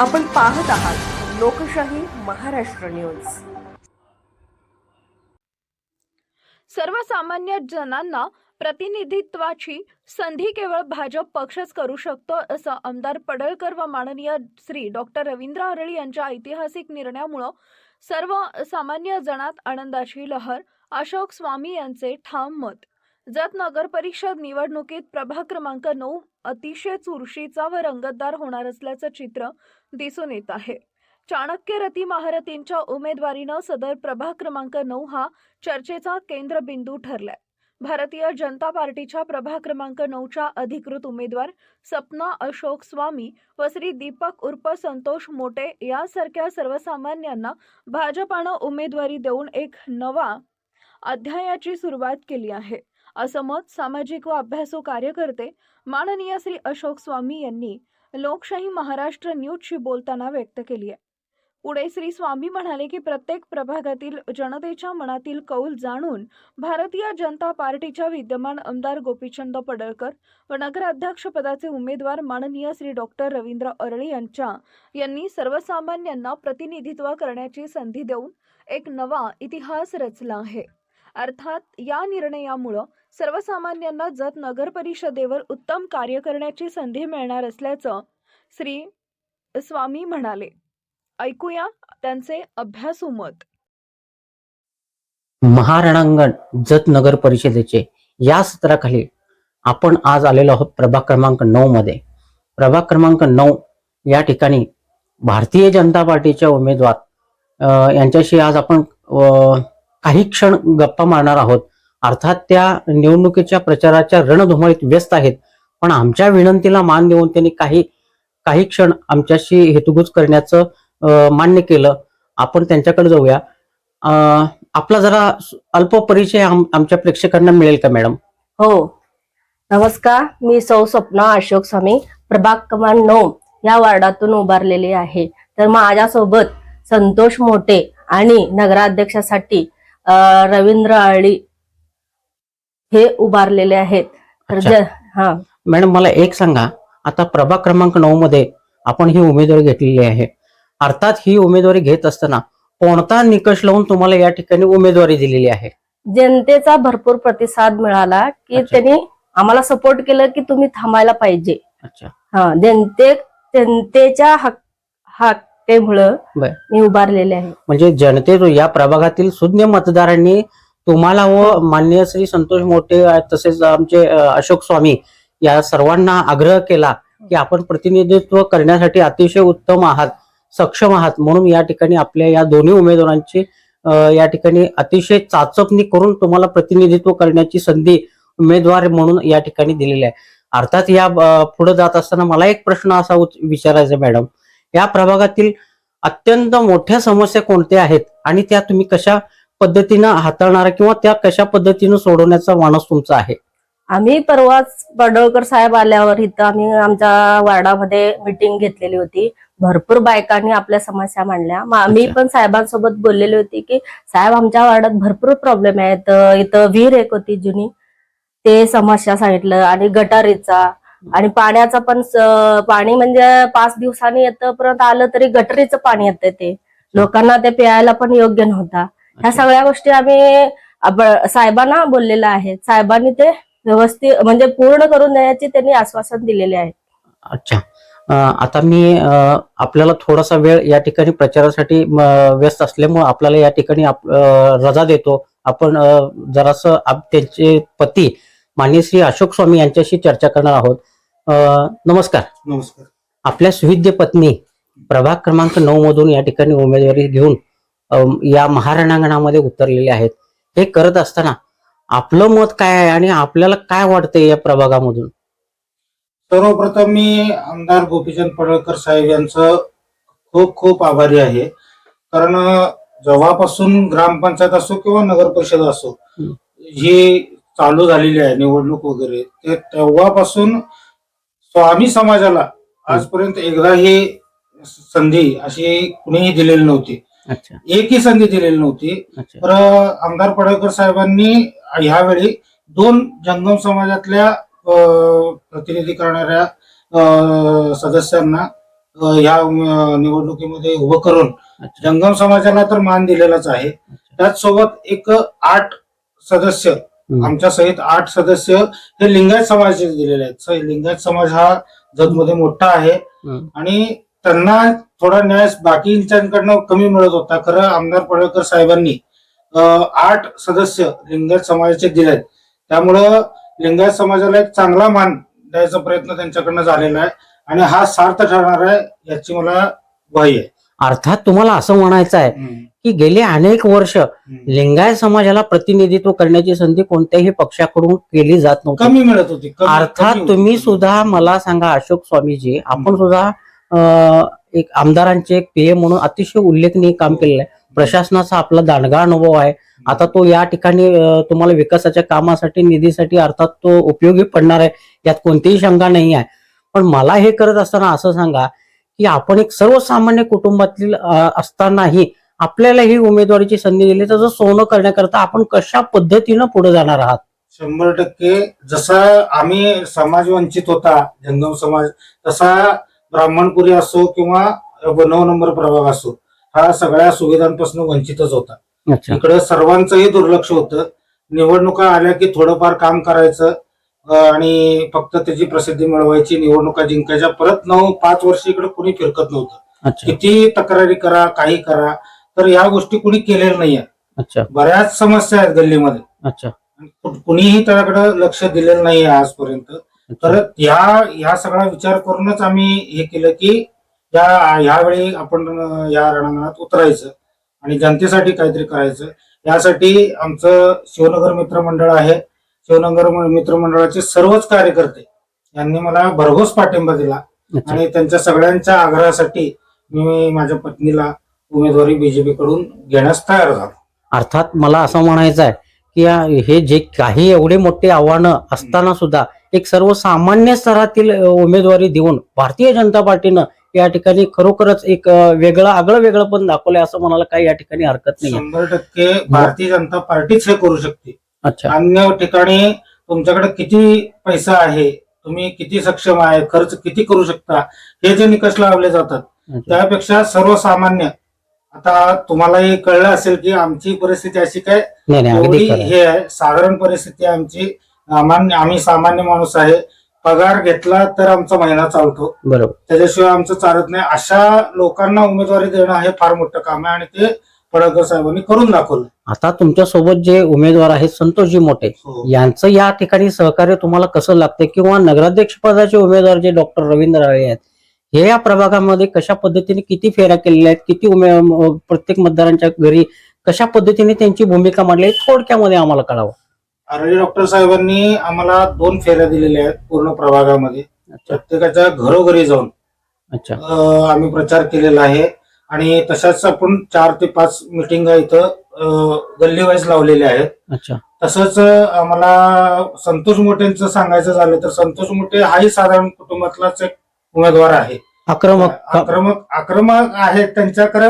आपण पाहत आहात लोकशाही महाराष्ट्र न्यूज. सर्वसामान्य जनांना प्रतिनिधित्वाची संधी केवळ भाजप पक्षच करू शकतो असं आमदार पडळकर व माननीय श्री डॉक्टर रवींद्र हरळी यांच्या ऐतिहासिक निर्णयामुळं सर्व सामान्य जणात आनंदाची लहर अशोक स्वामी यांचे ठाम मत. जत नगर परिषद निवडणुकीत प्रभाग क्रमांक नऊ अतिशय चुरशीचा व रंगतदार होणार असल्याचं चित्र दिसून येत आहे. चाणक्य रती महारथींच्या उमेदवारीनं सदर प्रभाग क्रमांक नऊ हा चर्चेचा केंद्रबिंदू ठरलाय. भारतीय जनता पार्टीच्या प्रभाग क्रमांक नऊच्या अधिकृत उमेदवार सपना अशोक स्वामी व श्री दीपक उर्फ संतोष मोटे यासारख्या सर्वसामान्यांना भाजपानं उमेदवारी देऊन एक नवा अध्यायाची सुरुवात केली आहे. असं मत सामाजिक व अभ्यासू कार्यकर्ते माननीय श्री अशोक स्वामी यांनी लोकशाही महाराष्ट्र न्यूजशी बोलताना व्यक्त केली आहे. पुढे श्री स्वामी म्हणाले की प्रत्येक प्रभागातील जनतेच्या मनातील कौल जाणून भारतीय जनता पार्टीच्या विद्यमान आमदार गोपीचंद पडळकर व नगराध्यक्षपदाचे उमेदवार माननीय श्री डॉक्टर रवींद्र अरळी यांच्या यांनी सर्वसामान्यांना प्रतिनिधित्व करण्याची संधी देऊन एक नवा इतिहास रचला आहे. अर्थात या निर्णयामुळं सर्वसामान्यांना जत नगर परिषदेवर उत्तम कार्य करण्याची संधी मिळणार असल्याचं श्री. स्वामी म्हणाले. ऐकूया त्यांचे अभ्यासू मत. महारणांगण जत नगर परिषदेचे या सत्राखाली आपण आज आलेलो आहोत प्रभाग क्रमांक नऊ मध्ये. प्रभाग क्रमांक नऊ या ठिकाणी भारतीय जनता पार्टीच्या उमेदवार यांच्याशी आज आपण काही क्षण गप्पा मारणार आहोत. अर्थात त्या निवडणुकीच्या प्रचाराच्या रणधुमाळीत व्यस्त आहेत. पण आमच्या विनंतीला मान देऊन त्यांनी काही काही क्षण आमच्याशी हेतुगुज करण्याचं मान्य केलं. आपण त्यांच्याकडे जाऊया. आपला जरा अल्प परिचय आम- आमच्या प्रेक्षकांना मिळेल का मॅडम? हो. नमस्कार. मी सौ स्वप्ना अशोक स्वामी प्रभाग क्रमांक नऊ या वार्डातून उभारलेले आहे. तर माझ्यासोबत संतोष मोठे आणि नगराध्यक्षासाठी रवींद्र आळी हे उभारलेले आहेत. तर हा. मॅडम मला एक सांगा. आता प्रभाग क्रमांक नऊ मध्ये आपण ही उमेदवारी घेतलेली आहे. अर्थात ही उमेदवारी घेत असताना कोणता निकष लावून तुम्हाला या ठिकाणी उमेदवारी दिलेली आहे? जनतेचा भरपूर प्रतिसाद मिळाला की. त्यांनी आम्हाला सपोर्ट केलं की तुम्ही थांबायला पाहिजे. हा जनते जनतेच्या हक हक्केमुळं. मी उभारलेले आहे. म्हणजे जनते या प्रभागातील सुज्ञ मतदारांनी तुम्हाला व माननीय श्री संतोष मोठे तसेच आमचे अशोक स्वामी या सर्वांना आग्रह केला की आपण प्रतिनिधित्व करण्यासाठी अतिशय उत्तम आहात सक्षम आहात. म्हणून या ठिकाणी आपल्या या दोन्ही उमेदवारांची या ठिकाणी अतिशय चाचपणी करून तुम्हाला प्रतिनिधित्व करण्याची संधी उमेदवार म्हणून या ठिकाणी दिलेली आहे. अर्थात या पुढे जात असताना मला एक प्रश्न असा उच- विचारायचा मॅडम. या प्रभागातील अत्यंत मोठ्या समस्या कोणत्या आहेत? आणि त्या तुम्ही कशा पद्धतीनं हाताळणार किंवा त्या कशा पद्धतीनं सोडवण्याचा मानस तुमचा आहे? आम्ही परवाच पडळकर साहेब आल्यावर इथं आम्ही आमच्या वार्डामध्ये मिटिंग घेतलेली होती. भरपूर बायकांनी आपल्या समस्या मांडल्या. मग आम्ही. पण साहेबांसोबत बोललेली होती की साहेब आमच्या वार्डात भरपूर प्रॉब्लेम आहेत इथं विहीर एक होती जुनी. ते समस्या सांगितलं. आणि गटारीचा. आणि पाण्याचा पण पाणी म्हणजे पाच दिवसांनी येतं परत आलं तरी गटरीचं पाणी येतं ते. लोकांना ते प्यायला पण योग्य नव्हता. ह्या सगळ्या गोष्टी आम्ही अब- साहेबांना बोललेलं आहे. साहेबांनी ते व्यवस्थित म्हणजे पूर्ण करून देण्याचे त्यांनी आश्वासन दिलेले आहे. अच्छा. आता मी आपल्याला थोडासा वेळ या ठिकाणी प्रचारासाठी व्यस्त असल्यामुळे आपल्याला या ठिकाणी रजा देतो. आपण जरासं आप- त्यांचे पती मान्य श्री अशोक स्वामी यांच्याशी चर्चा करणार आहोत. अं, नमस्कार. नमस्कार. आपल्या सुविद्य पत्नी प्रभाग क्रमांक नऊ मधून या ठिकाणी उमेदवारी घेऊन या महारणांगणामध्ये उतरलेले आहेत. हे करत असताना आपलं मत काय आहे आणि आपल्याला काय वाटतंय या प्रभागामधून? सर्वप्रथम मी आमदार गोपीचंद पडळकर साहेब यांचं खूप खूप आभारी आहे. कारण जेव्हापासून ग्रामपंचायत असो किंवा नगर परिषद असो. ही चालू झालेली आहे निवडणूक वगैरे ते तेव्हापासून स्वामी समाजाला आजपर्यंत एकदाही संधी अशी कुणीही दिलेली नव्हती. एकही संधी दिलेली नव्हती. तर आमदार पडळकर साहेबांनी ह्यावेळी दोन जंगम समाजातल्या प्रतिनिधी करणाऱ्या सदस्यांना अ, निवडणुकीमध्ये उभं करून. जंगम समाजाला तर मान दिलेलाच आहे. त्याचसोबत एक आठ सदस्य. आमच्या सहित आठ सदस्य हे लिंगायत समाजाचे दिलेले आहेत. लिंगायत समाज हा जगमध्ये मोठा आहे. आणि त्यांना थोडा न्याय बाकीच्यांकडनं कमी मिळत होता. खरं आमदार पडळकर साहेबांनी आठ सदस्य लिंगायत समाजाचे दिलेत. त्यामुळं लिंगायत समाजाला एक चांगला मान द्यायचा प्रयत्न त्यांच्याकडनं झालेला आहे आणि हा सार्थ ठरणार आहे याची मला ग्वाही आहे. अर्थात तुम्हाला असं म्हणायचं आहे की गेले अनेक वर्ष लिंगायत समाजाला प्रतिनिधित्व करण्याची संधी कोणत्याही पक्षाकडून केली जात नव्हती. कमी मिळत होती. अर्थात. तुम्ही सुद्धा मला सांगा अशोक स्वामीजी आपण सुद्धा एक आमदारांचे एक पीए म्हणून अतिशय उल्लेखनीय काम केलेलं आहे. प्रशासनाचा आपला दांडगा अनुभव आहे. आता तो या ठिकाणी तुम्हाला विकासाच्या कामासाठी निधीसाठी अर्थात तो उपयोगी पडणार आहे यात कोणतीही शंका नाही आहे. पण मला हे करत असताना असं सांगा की आपण एक सर्वसामान्य कुटुंबातील असतानाही आपल्याला ही उमेदवारीची संधी दिली तर सोनं करण्याकरता आपण कशा पद्धतीनं पुढे जाणार आहात? शंभर टक्के जसा आम्ही समाज वंचित होता जंगम समाज तसा ब्राह्मणपुरी असो किंवा नऊ नंबर प्रभाग असो हा सगळ्या सुविधांपासून वंचितच होता. इकडे सर्वांचंही दुर्लक्ष होतं. निवडणुका आल्या की थोडंफार काम करायचं आणि फक्त त्याची प्रसिद्धी मिळवायची निवडणुका जिंकायच्या. परत नऊ पाच वर्ष इकडे कुणी फिरकत नव्हतं. किती तक्रारी करा काही करा तर या गोष्टी कुणी केलेल्या नाहीये अच्छा. बऱ्याच समस्या आहेत गल्लीमध्ये. कुणीही त्याकडे लक्ष दिलेलं नाही आजपर्यंत. तर ह्या ह्या सगळा विचार करूनच आम्ही हे केलं की या ह्यावेळी आपण या रणांगणात उतरायचं आणि जनतेसाठी काहीतरी करायचं. यासाठी आमचं शिवनगर मित्र मंडळ आहे. शिवनगर म- मित्र मंडळाचे सर्वच कार्यकर्ते यांनी मला भरघोस पाठिंबा दिला. आणि त्यांच्या सगळ्यांच्या आग्रहासाठी मी माझ्या पत्नीला उमेदवारी बीजेपी कडून घेण्यास तयार झालो. अर्थात मला असं म्हणायचं आहे की या- हे जे काही एवढे मोठे आव्हानं असताना सुद्धा एक सर्वसामान्य स्तरातील उमेदवारी देऊन भारतीय जनता पार्टीनं या ठिकाणी खरोखरच एक वेगळं आगळं वेगळं पण दाखवलंय असं म्हणायला काही या ठिकाणी हरकत नाही शंभर टक्के भारतीय जनता पार्टीच हे करू शकते. अच्छा. अन्य ठिकाणी तुमच्याकडे किती पैसा आहे तुम्ही किती सक्षम आहे खर्च किती करू शकता हे जे निकष लावले जातात. त्यापेक्षा सर्वसामान्य. आता तुम्हालाही कळलं असेल की आमची परिस्थिती अशी काय. हे आहे साधारण परिस्थिती आमची आम्हा- आम्ही सामान्य माणूस आहे. पगार घेतला तर आमचा महिना चालतो. बरोबर. त्याच्याशिवाय आमचं चालत नाही. अशा लोकांना उमेदवारी देणं हे फार मोठं काम आहे आणि ते पडळकर साहेबांनी करून दाखवलं आता तुमच्यासोबत जे उमेदवार आहेत संतोषजी मोठे हो. यांचं या ठिकाणी सहकार्य तुम्हाला कसं लागतं किंवा नगराध्यक्ष पदाचे उमेदवार जे डॉक्टर रवींद्र राळे आहेत हे या प्रभागामध्ये कशा पद्धतीने किती फेऱ्या केलेल्या आहेत? किती उमे प्रत्येक मतदारांच्या घरी कशा पद्धतीने त्यांची भूमिका मांडली आहे? थोडक्यामध्ये आम्हाला कळावं. आरडी डॉक्टर साहेबांनी आम्हाला दोन फेऱ्या दिलेल्या आहेत पूर्ण प्रभागामध्ये. अच्छा. प्रत्येकाच्या घरोघरी जाऊन अच्छा. अं, आम्ही प्रचार केलेला आहे. आणि तशाच आपण चार ते पाच मिटिंग इथं गल्ली वाईज लावलेल्या आहेत. अच्छा. तसंच अं, आम्हाला संतोष मोठेंचं सांगायचं झालं तर संतोष मोठे हाही साधारण कुटुंबातलाच एक उमेदवार आहे. आक्रमक आक्रमक आक्रमक आहेत त्यांच्याकडे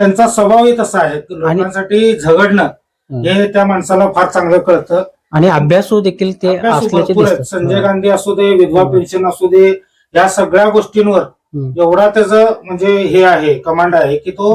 त्यांचा स्वभावही तसा आहे. की लोकांसाठी झगडणं हं. हे त्या माणसाला फार चांगलं कळतं. आणि अभ्यासू देखील ते अभ्यासू असल्याचे भरपूर आहेत. दिसतात संजय गांधी असू दे विधवा. पेन्शन असू दे या सगळ्या गोष्टींवर. एवढा त्याचं म्हणजे हे आहे कमांड आहे की तो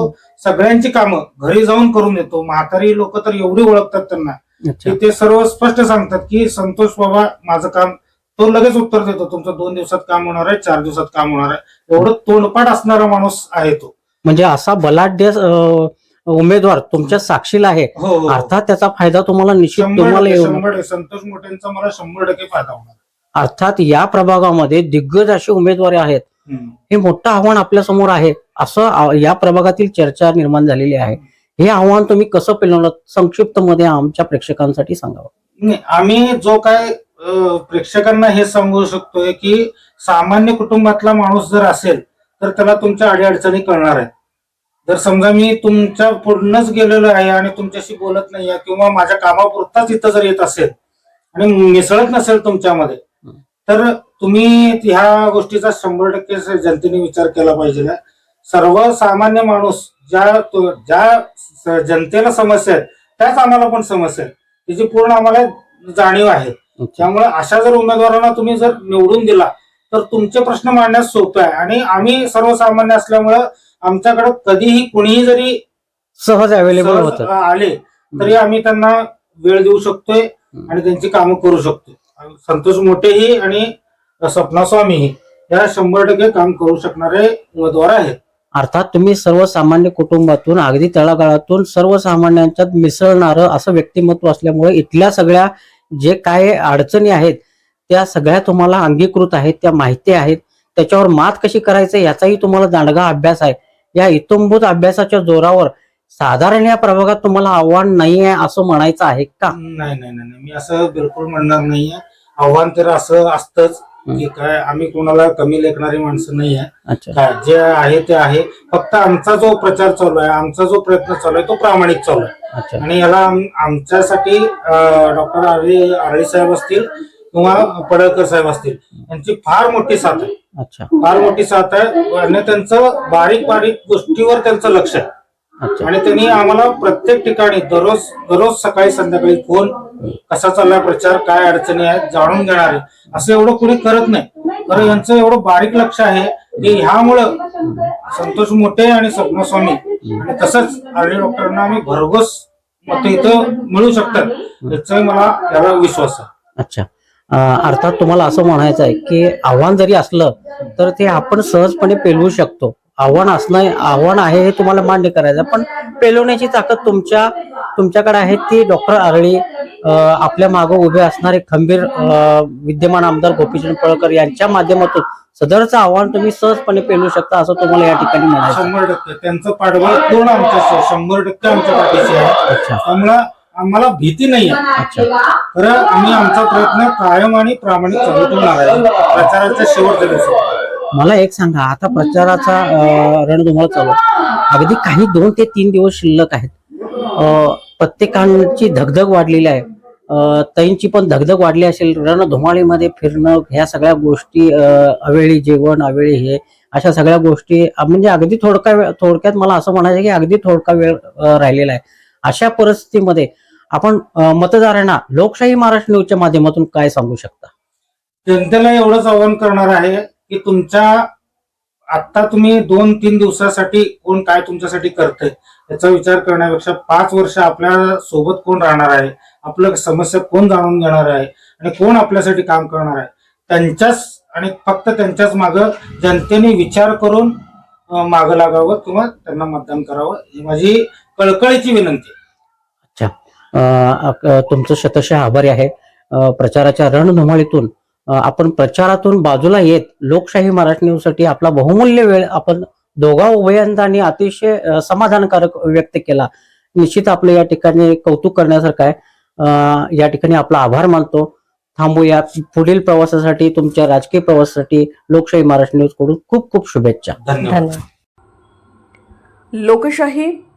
सगळ्यांची कामं घरी जाऊन करून देतो. म्हातारी लोक तर एवढी ओळखतात त्यांना अच्छा. की ते सर्व स्पष्ट सांगतात की संतोष बाबा माझं काम तो लगेच उत्तर देतो. तुमचं दोन दिवसात काम होणार आहे चार दिवसात काम होणार आहे. एवढं तोंडपाठ असणारा माणूस आहे तो. म्हणजे असा बलाढ्य अं, उमेदवार तुमच्या साक्षीला आहे. हो हो, हो. अर्थात त्याचा फायदा तुम्हाला निश्चित तुम्हाला टक्के येऊ शंभर टक्के. संतोष मोठ्यांचा मला शंभर टक्के फायदा होणार अर्थात या प्रभागामध्ये दिग्गज असे उमेदवार आहेत. हम्म. हे मोठं आव्हान आपल्यासमोर आहे. असं आ- या प्रभागातील चर्चा निर्माण झालेली आहे. हे आव्हान तुम्ही कसं पेलवलं? संक्षिप्त मध्ये आमच्या प्रेक्षकांसाठी सांगावं. नाही, आम्ही जो काय अ, प्रेक्षकांना हे सांगू शकतोय की सामान्य कुटुंबातला माणूस जर असेल तर त्याला तुमच्या अडीअडचणी कळणार आहेत. जर समजा मी तुमच्या पूर्णच गेलेलो आहे आणि तुमच्याशी बोलत नाहीये किंवा माझ्या कामापुरताच इथं जर येत असेल आणि मिसळत नसेल तुमच्यामध्ये तर तुम्ही ह्या गोष्टीचा शंभर टक्के जनतेने विचार केला पाहिजे. सर्वसामान्य माणूस ज्या ज्या जनतेला समस्या आहेत त्याच आम्हाला पण समस्या आहेत. त्याची पूर्ण आम्हाला जाणीव आहे. त्यामुळे अशा जर उमेदवारांना तुम्ही जर निवडून दिला तर तुमचे प्रश्न मांडण्यास सोपे आहे. आणि आम्ही सर्वसामान्य असल्यामुळं आमच्याकडे कधीही कुणीही जरी सहज अवेलेबल सहज, होतं. आले तरी आम्ही त्यांना वेळ देऊ शकतोय आणि त्यांची कामं करू शकतोय. संतोष मोठेही आणि सपना स्वामीही या शंभर टक्के काम करू शकणारे उमेदवार आहेत. अर्थात तुम्ही सर्वसामान्य कुटुंबातून अगदी तळागाळातून सर्वसामान्यांच्यात मिसळणारं असं व्यक्तिमत्व असल्यामुळे इथल्या सगळ्या जे काय अडचणी आहेत त्या सगळ्या तुम्हाला अंगीकृत आहेत त्या माहिती आहेत. त्याच्यावर मात कशी करायचं याचाही तुम्हाला दांडगा अभ्यास आहे. या इतंभूत अभ्यासाच्या जोरावर साधारण या प्रभागात तुम्हाला आव्हान नाही आहे असं म्हणायचं आहे का नाही नाही नाही. मी असं बिलकुल म्हणणार नाहीये आव्हान तर असं असतंच की काय आम्ही कोणाला कमी लेखणारी माणसं नाही आहे अच्छा काय जे आहे ते आहे फक्त आमचा जो प्रचार चालू आहे आमचा जो प्रयत्न चालू आहे तो प्रामाणिक चालू आहे आणि याला आम- आमच्यासाठी डॉक्टर आरळी आरळी साहेब असतील किंवा पडळकर साहेब असतील. यांची फार मोठी साथ आहे. अच्छा. फार मोठी साथ आहे आणि त्यांचं बारीक बारीक गोष्टीवर त्यांचं लक्ष आहे. अच्छा. आणि त्यांनी आम्हाला प्रत्येक ठिकाणी दररोज दररोज सकाळी संध्याकाळी फोन कसा चाललाय प्रचार काय अडचणी आहेत जाणून घेणार. आहे असं एवढं कुणी करत नाही. तर यांचं एवढं बारीक लक्ष आहे की ह्यामुळं संतोष मोठे आणि सपना स्वामी आणि तसंच आरडी डॉक्टरांना आम्ही भरघोस मत इथं मिळू शकतात. याचा मला याला विश्वास आहे. अच्छा. अर्थात तुम्हाला असं म्हणायचं आहे की आव्हान जरी असलं तर ते आपण सहजपणे पेलवू शकतो आव्हान असणं आव्हान आहे हे तुम्हाला मान्य करायचं. पण पेलवण्याची ताकद तुमच्या तुमच्याकडे आहे ती डॉक्टर आरळी आपल्या मागे उभे असणारे खंबीर विद्यमान आमदार गोपीचंद पळकर यांच्या माध्यमातून सदरचं आव्हान तुम्ही सहजपणे पेलवू शकता असं तुम्हाला या ठिकाणी म्हणायचं. शंभर टक्के त्यांचं पाठबळ पूर्ण आमच्याशी आहे. शंभर टक्के आमच्या पाठीशी आहे अच्छा त्यामुळं आम्हाला भीती नाही आहे. अच्छा. तर आम्ही आमचा प्रयत्न कायम आणि प्रामाणिक चालू ठेवणार आहे. प्रचाराच्या शेवटच्या दिवशी. मला एक सांगा आता प्रचाराचा अं, रण तुम्हाला चालू आहे. अगदी काही दोन ते तीन दिवस शिल्लक आहेत. प्रत्येकांची धगधग वाढलेली आहे. ताईंची पण धगधग वाढली असेल. रणधुमाळीमध्ये फिरणं ह्या सगळ्या गोष्टी अवेळी जेवण अवेळी हे अशा सगळ्या गोष्टी म्हणजे अगदी थोडका वेळ थोडक्यात मला असं म्हणायचं की अगदी थोडका वेळ राहिलेला आहे. अशा परिस्थितीमध्ये आपण मतदारांना लोकशाही महाराष्ट्र न्यूजच्या माध्यमातून काय सांगू शकता? जनतेला एवढंच आवाहन करणार आहे की तुमच्या आता तुम्ही दोन तीन दिवसासाठी कोण काय तुमच्यासाठी करतंय याचा विचार करण्यापेक्षा पाच वर्ष आपल्यासोबत कोण राहणार आहे आपलं समस्या कोण जाणून घेणार आहे आणि कोण आपल्यासाठी काम करणार आहे त्यांच्याच आणि फक्त त्यांच्याच मागं जनतेने विचार करून माग मागं लागावं किंवा त्यांना मतदान करावं ही माझी कळकळीची विनंती तुमचं शतशः आभारी आहे. प्रचाराच्या रणधुमाळीतून आपण प्रचारातून बाजूला येत लोकशाही मराठी न्यूजसाठी आपला बहुमूल्य वेळ आपण दोघा उभयांनी अतिशय समाधानकारक व्यक्त केला. निश्चित आपलं या ठिकाणी कौतुक करण्यासारखं आहे. अ, या ठिकाणी आपला आभार मानतो. थांबूया. पुढील प्रवासासाठी तुमच्या राजकीय प्रवासासाठी लोकशाही महाराष्ट्र न्यूजकडून खूप खूप शुभेच्छा. धन्यवाद. लोकशाही